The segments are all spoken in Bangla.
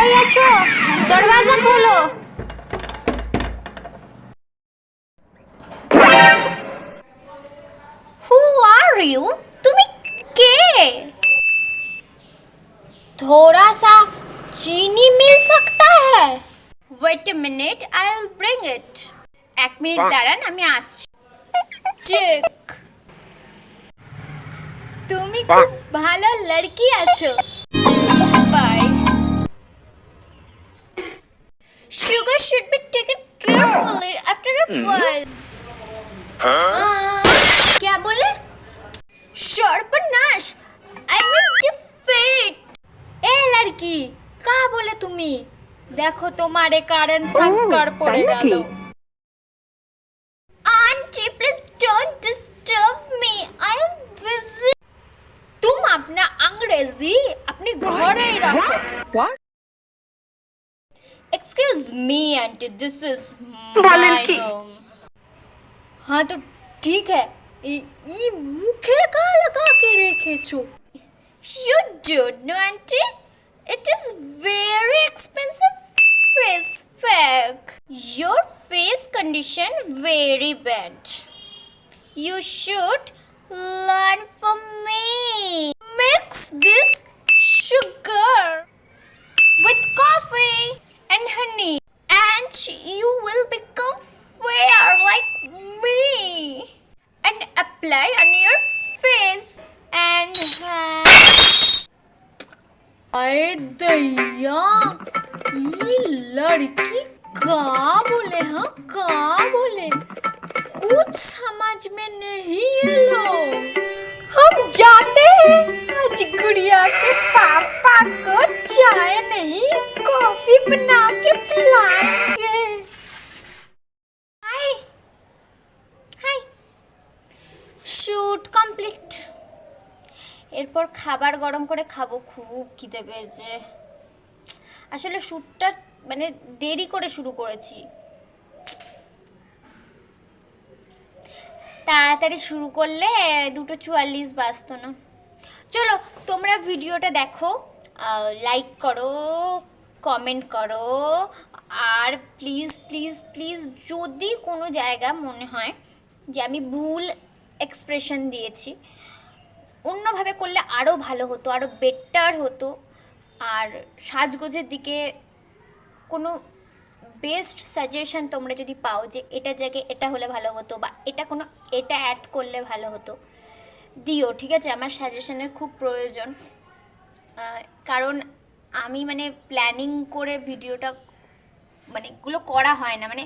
ঘরেই আছো দরওয়াজা খোলো হু আর ইউ তুমি কে थोड़ा सा चीनी मिल सकता है wait a minute I will bring it এক মিনিট দাঁড়ান আমি আসছি ঠিক তুমি খুব ভালো লড়কি আছো should be taken carefully after a while क्या बोले সর্বনাশ আই মিন ডিফিট এ লড়কি কাহা বলে তুমি দেখো তোমারে কারেন্ট সাক্কার পড়ে গেল aunty please don't disturb me I am busy तुम अपना अंग्रेजी अपने घरे ही रखो is me, aunty This is my home हाँ तो ठीक है. ये मुखे মুখে लगा के रखे রেখেছো you don't know aunty it is very expensive face pack your face condition very bad you should learn from me. Mix this sugar with coffee and अरे दैया, ये लड़की का बोले हाँ का बोले? कुछ समझ में नहीं लो हम जाते हैं आज गुड़िया के पापा को चाय नहीं, कॉफ़ी बना के पिलाएँगे। हाय। हाय। शूट कंप्लीट এরপর খাবার গরম করে খাব। খুব খিদে পেয়েছে। আসলে শ্যুটটা মানে দেরি করে শুরু করেছি। তাড়াতাড়ি শুরু করলে দুটো চুয়াল্লিশ বাজতো না। চলো, তোমরা ভিডিওটা দেখো লাইক করো কমেন্ট করো, আর প্লিজ প্লিজ প্লিজ যদি কোনো জায়গা মনে হয় যে আমি ভুল এক্সপ্রেশন দিয়েছি অন্যভাবে করলে আরও ভালো হতো আরও বেটার হতো। আর সাজগোজের দিকে কোনো বেস্ট সাজেশন তোমরা যদি পাও যে এটা জায়গায় এটা হলে ভালো হতো বা এটা কোনো, এটা অ্যাড করলে ভালো হতো, দিও, ঠিক আছে? আমার সাজেশনের খুব প্রয়োজন। কারণ আমি মানে প্ল্যানিং করে ভিডিওটা মানে এগুলো করা হয় না। মানে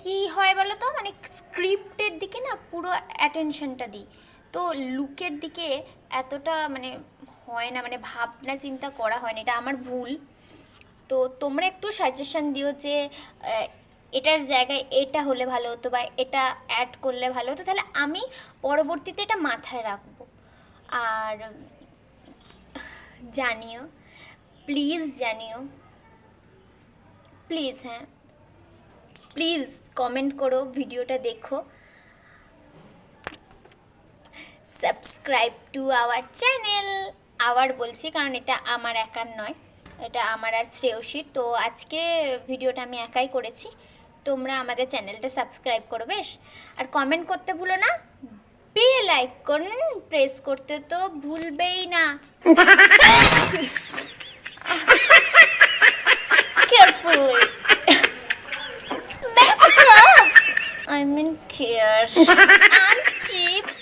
কি হয় বলো তো মানে স্ক্রিপ্টের দিকে না পুরো অ্যাটেনশনটা দিই। তো লুকের দিকে এতটা মানে হয় না মানে ভাবনা চিন্তা করা হয় না এটা আমার ভুল। তো তোমরা একটু সাজেশন দিও যে এটার জায়গায় এটা হলে ভালো হতো বা এটা অ্যাড করলে ভালো হতো। তাহলে আমি পরবর্তীতে এটা মাথায় রাখব। আর জানিও প্লিজ জানিও প্লিজ হ্যাঁ প্লিজ কমেন্ট করো ভিডিওটা দেখো। সাবস্ক্রাইব টু আওয়ার চ্যানেল আবার বলছি কারণ এটা আমার একার নয় এটা আমার আর শ্রেয়সীর তো আজকে ভিডিওটা আমি একাই করেছি। তোমরা আমাদের চ্যানেলটা সাবস্ক্রাইব করো বেশ? আর কমেন্ট করতে ভুলো না। বেল আইকন প্রেস করতে তো ভুলবেই না। Carefully I'm in care. Auntie, please